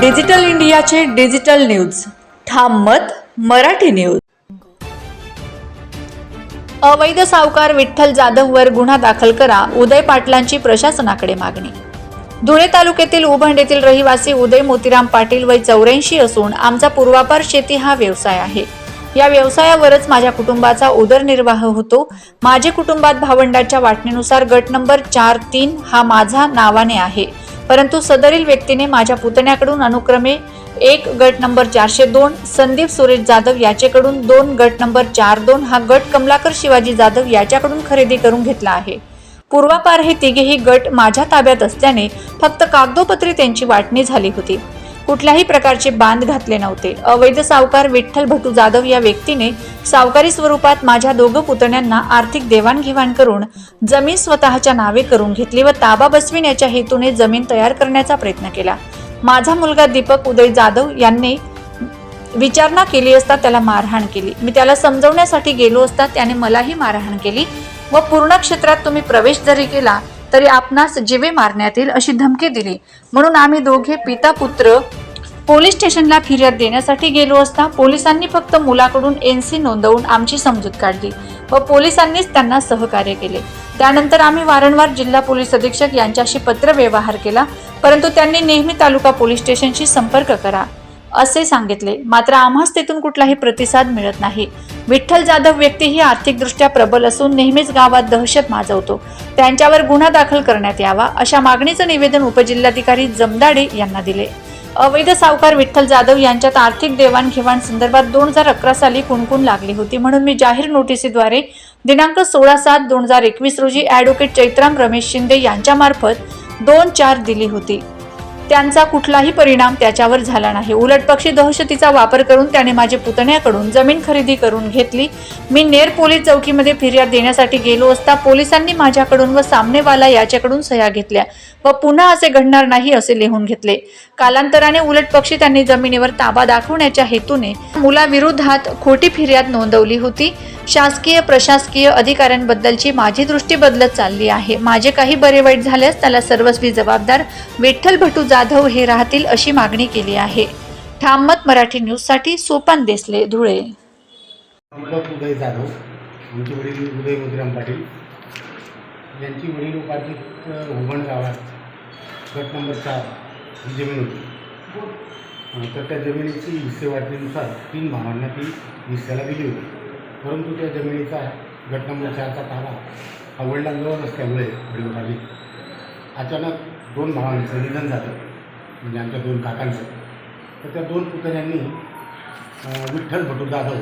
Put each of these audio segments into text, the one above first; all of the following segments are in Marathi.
डिजिटल इंडियाचे डिजिटल न्यूज. ठाम मत मराठी न्यूज. अवैध सावकार विठ्ठल जाधववर गुन्हा दाखल करा उदय पाटलांची प्रशासनाकडे मागणी. धुळे तालुक्यातील उभंड येथील रहिवासी उदय मोतीराम पाटील वय चौऱ्याऐंशी असून आमचा पूर्वापार शेती हा व्यवसाय आहे. या व्यवसायावरच माझ्या कुटुंबाचा उदरनिर्वाह होतो. माझे कुटुंबात भावंडाच्या वाटणीनुसार गट नंबर चार तीन हा माझा नावाने आहे. परंतु सदरील व्यक्तीने माझ्या पुतण्याकडून अनुक्रमे एक गट नंबर चारशे दोन संदीप सुरेश जाधव याचेकडून दोन गट नंबर चार दोन हा गट कमलाकर शिवाजी जाधव याच्याकडून खरेदी करून घेतला आहे. पूर्वापार हे तिघेही गट माझ्या ताब्यात असल्याने फक्त कागदोपत्री त्यांची वाटणी झाली होती. कुठल्याही प्रकारचे बांध घातले नव्हते. अवैध सावकार विठ्ठल भटू जाधव या व्यक्तीने सावकारी स्वरूपात माझ्या दोघं पुतण्यांना आर्थिक देवाणघेवाण करून जमीन स्वतःच्या नावे करून घेतली व ताबा बसविण्याच्या हेतूने जमीन तयार करण्याचा प्रयत्न केला. माझा मुलगा दीपक उदय जाधव यांनी विचारणा केली असता त्याला मारहाण केली. मी त्याला समजवण्यासाठी गेलो असता त्याने मलाही मारहाण केली व पूर्ण क्षेत्रात तुम्ही प्रवेश जरी केला तरी आपणास जीवे मारण्यात येईल अशी धमकी दिली. म्हणून आम्ही दोघे पिता पुत्र पोलीस स्टेशनला फिर्याद देण्यासाठी गेलो असता पोलिसांनी फक्त मुलाकडून एन सी नोंदवून आमची समजूत काढली व पोलिसांनीच त्यांना सहकार्य केले. त्यानंतर आम्ही वारंवार जिल्हा पोलीस अधीक्षक यांच्याशी पत्रव्यवहार केला परंतु त्यांनी नेहमी तालुका पोलीस स्टेशनशी संपर्क करा असे सांगितले. मात्र आम्हास तेथून कुठलाही प्रतिसाद मिळत नाही. विठ्ठल जाधव व्यक्ती ही आर्थिकदृष्ट्या प्रबल असून नेहमीच गावात दहशत माजवतो. त्यांच्यावर गुन्हा दाखल करण्यात यावा अशा मागणीचं निवेदन उपजिल्हाधिकारी जमदाडे यांना दिले. अवैध सावकार विठ्ठल जाधव यांच्यात आर्थिक देवाणघेवाण संदर्भात दोन हजार अकरा साली कुणकुण लागली होती म्हणून मी जाहीर नोटिसीद्वारे दिनांक सोळा सात दोन हजार एकवीस रोजी ॲडव्होकेट चैत्राम रमेश शिंदे यांच्यामार्फत दोन चार दिली होती. त्यांचा कुठलाही परिणाम त्याच्यावर झाला नाही. उलट पक्षी दहशतीचा वापर करून त्याने माझे पुतण्याकडून जमीन खरेदी करून घेतली. मी नेर पोलीस चौकीमध्ये फिर्याद देण्यासाठी गेलो असता पोलिसांनी माझ्याकडून व सामनेवाला याच्याकडून सह्या घेतल्या व पुन्हा असे घडणार नाही असे लिहून घेतले. कालांतराने उलट पक्षी त्यांनी जमिनीवर ताबा दाखवण्याच्या हेतूने मुलाविरोधात खोटी फिर्याद नोंदवली होती. शासकीय प्रशासकीय अधिकाऱ्यांबद्दलची माझी दृष्टी बदलत चालली आहे. माझे काही बरे वाईट झाल्यास त्याला सर्वस्वी जबाबदार विठ्ठल भटू जाधव हे राहतील अशी मागणी केली आहे. ठाममत मराठी न्यूजसाठी सोपान देसले धुळे. उदय जाधव आमचे वडील उदय मोतीराम पाटील. यांची वडील उपार्जित हुबण गावात गट नंबर चार ही जमीन होती. अं, तर त्या जमिनीची हिस्से वाटणीनुसार तीन भावांना ती हिस्स्याला दिली होती. परंतु त्या जमिनीचा गट चारचा ताबा हा वडिलांजवळ असल्यामुळे वडीलवाडी अचानक दोन भावांचं निधन झालं. म्हणजे आमच्या दोन काकांचं. तर त्या दोन पुतण्यांनी विठ्ठल भटू जाधव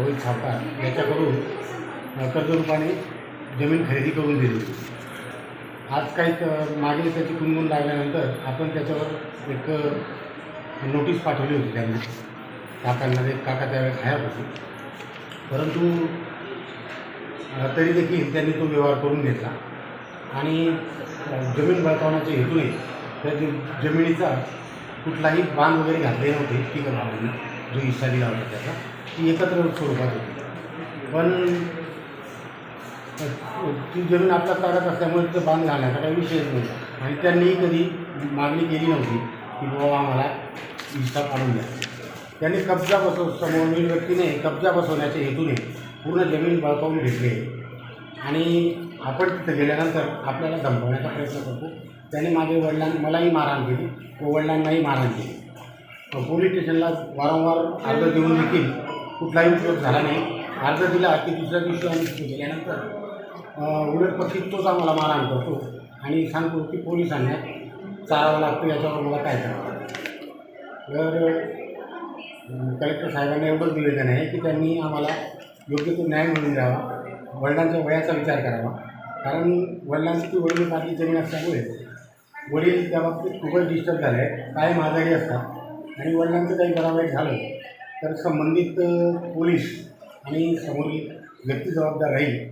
अवैध सावकार याच्याकडून कर्जरूपाने जमीन खरेदी करून दिली. आज काही मागे त्याची कुणगुण लागल्यानंतर आपण त्याच्यावर एक नोटीस पाठवली होती त्यांनी. काकांना ते काका त्यावेळेस हयात होते. परंतु तरी देखील त्यांनी तो व्यवहार करून घेतला. आणि जमीन बळकावण्याच्या हेतूने त्या जमिनीचा कुठलाही बांध वगैरे घातले नव्हते ती भावांना जो हिस्सा दिला होता त्याचा ती एकत्र स्वरूपात होती. पण ती जमीन आपला ताब्यात असल्यामुळे तिथं बांध घालण्याचा काही विषयच नव्हता आणि त्यांनीही कधी मागणी केली नव्हती की बाबा आम्हाला हिस्सा काढून द्या. त्यांनी कब्जा बसव समोरील व्यक्तीने कब्जा बसवण्याच्या हेतूने पूर्ण जमीन बळकावून घेतली आणि आपण तिथं गेल्यानंतर आपल्याला दमवण्याचा प्रयत्न करतो. त्याने माझे वडिलांनी मलाही मारहाण केली व वडिलांनाही मारहाण केली. पोलीस स्टेशनला वारंवार अर्ज देऊन देखील कुठलाही उपयोग झाला नाही. अर्ज दिला की दुसऱ्या दिवशी आम्ही तिथे गेल्यानंतर उलट पक्षी तोच आम्हाला मारहाण करतो आणि सांगतो की पोलिसांना चारावं लागतं याच्यावर मला काय करावं तर कलेक्टर साहेबांना एवढंच निवेदन आहे की त्यांनी आम्हाला योग्य तो न्याय मिळून द्यावा. वडिलांच्या वयाचा विचार करावा. कारण वडिलांची ती वडील आपली जमीन असल्यामुळे वडील त्या बाबतीत खूपच डिस्टर्ब झाले. आहे कायम आजारी असतात. आणि वडिलांचं काही वाईट झालं तर संबंधित पोलीस आणि समोरील व्यक्ती जबाबदार राहील.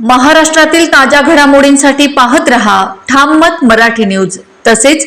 महाराष्ट्रातील ताज्या घडामोडींसाठी पाहत रहा. ठाम मत मराठी न्यूज. तसेच